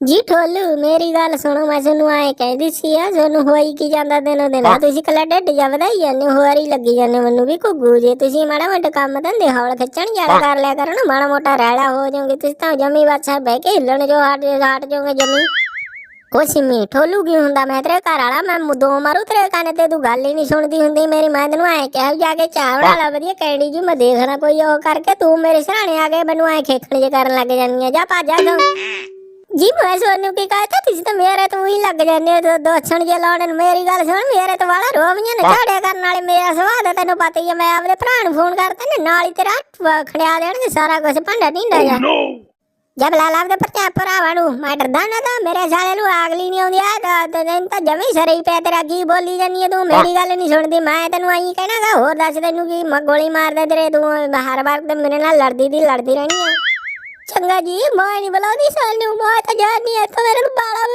ਜੀ ਠੋਲੂ ਮੇਰੀ ਗੱਲ ਸੁਣੋ ਮੈਂ ਤੁਹਾਨੂੰ ਆਏ ਕਹਿੰਦੀ ਸੀ ਆ ਤੁਹਾਨੂੰ ਹੋਈ ਕੀ ਜਾਂਦਾ ਦਿਨੋ ਦਿਨ? ਤੁਸੀਂ ਕੱਲਾ ਢਿੱਡ ਜਾ ਵਧਾਈ ਜਾਂਦੇ ਹੋ ਹੋਰੀ ਲੱਗੀ ਜਾਂਦੇ ਮੈਨੂੰ ਵੀ ਘੁੱਗੂ ਜੇ। ਤੁਸੀਂ ਮਾੜਾ ਮੋਟਾ ਕੰਮ ਧੰਦੇ ਹੌਲ ਖਿੱਚਣ ਜਾਲਾ ਕਰ ਲਿਆ ਕਰੋ ਨਾ ਮਾੜਾ ਮੋਟਾ ਰੈਲਾ ਹੋ ਜਾਓਗੇ। ਤੁਸੀਂ ਤਾਂ ਜਮੀ ਬਾਛਾ ਬਹਿ ਕੇ ਹਿੱਲਣ ਜੋ ਹਟ ਹਟ ਜਾਓਗੇ ਜਮੀ। ਕੁਛ ਨਹੀਂ ਠੋਲੂ ਕੀ ਹੁੰਦਾ? ਮੈਂ ਤੇਰੇ ਘਰ ਵਾਲਾ ਮੈਂ ਮੁ- ਦੋ ਮਾਰੂ ਤੇਰੇ ਕੰਨ ਤੇ ਤੂੰ ਗੱਲ ਹੀ ਨਹੀਂ ਸੁਣਦੀ ਹੁੰਦੀ ਮੇਰੀ। ਮੈਂ ਤੈਨੂੰ ਐ ਕਿਹਾ ਜਾ ਕੇ ਚਾਹ ਬਣਾ ਲਾ ਵਧੀਆ ਕੈਂਡੀ ਜੀ ਮੈਂ ਦੇਖਣਾ ਕੋਈ ਉਹ ਕਰਕੇ ਤੂੰ ਮੇਰੇ ਸਰਾਣੇ ਆ ਕੇ ਮੈਨੂੰ ਐ ਖੇਖਣ ਜੇ ਕਰਨ ਲੱਗ ਜਾਂਦੀ ਆ। ਜਾ ਭੱਜ ਜਾ। ਤੂੰ ਜੀ ਮੈਂ ਸੋਨੂੰ ਕੀ ਕਹਤਾ? ਤੁਸੀਂ ਤਾਂ ਮੇਰੇ ਤੋਂ ਹੀ ਲੱਗ ਜਾਂਦੇ ਹੋ ਦੋ- ਦੋਛਣ ਜੇ ਲਾਉਣ ਨੂੰ ਮੇਰੀ ਗੱਲ ਸੁਣ ਮੇਰੇ ਤੋਂ ਵਾਲਾ ਰੋਵੀਆਂ ਨੇ ਝਾੜਿਆ ਕਰਨ ਵਾਲੇ ਮੇਰਾ ਸੁਭਾਅ ਦਾ ਤੈਨੂੰ ਪਤਾ ਹੀ ਹੈ ਮੈਂ ਆਪਦੇ ਭਰਾ ਨੂੰ ਫੋਨ ਕਰਤਾ ਨਾ ਨਾਲ ਹੀ ਤੇਰਾ ਖੜਿਆ ਦੇਣਗੇ ਸਾਰਾ ਕੁਝ ਭਾਂਡਾ ਢੀਂਡਾ ਜਾ ਜਬ ਲਾ ਲਾ ਦੇ ਪਰਚਾ ਭਰਾਵਾਂ ਨੂੰ ਮੈਂ ਡਰਦਾ ਨਾ ਤਾਂ ਮੇਰੇ ਸਾਲੇ ਨੂੰ ਅਗਲੀ ਨਹੀਂ ਆਉਂਦੀ ਆ ਤਾਂ ਤੈਨੂੰ ਤਾਂ ਜਮੀ ਸਰੀ ਪਿਆ ਤੇਰਾ ਕੀ ਬੋਲੀ ਜਾਨੀ ਤੂੰ ਮੇਰੀ ਗੱਲ ਨਹੀਂ ਸੁਣਦੀ ਮੈਂ ਤੈਨੂੰ ਆਈ ਕਹਿਣਾਗਾ ਹੋਰ ਦੱਸ ਤੈਨੂੰ ਕੀ ਮੈਂ ਗੋਲੀ ਮਾਰ ਦੇ ਤੇਰੇ ਤੂੰ ਹਰ ਵਾਰ ਤੇ ਮੇਰੇ ਨਾਲ ਲੜਦੀ ਦੀ ਲੜਦੀ ਰਹਿਣੀ ਆ। ਚੰਗਾ ਜੀ ਮੈਂ ਨਹੀਂ ਬੁਲਾਉਂਦੀ ਸਾਨੂੰ ਮੈਂ ਤਾਂ ਜਾਣੀ ਇੱਥੋਂ ਮੇਰੇ ਨੂੰ ਬਾਲਾ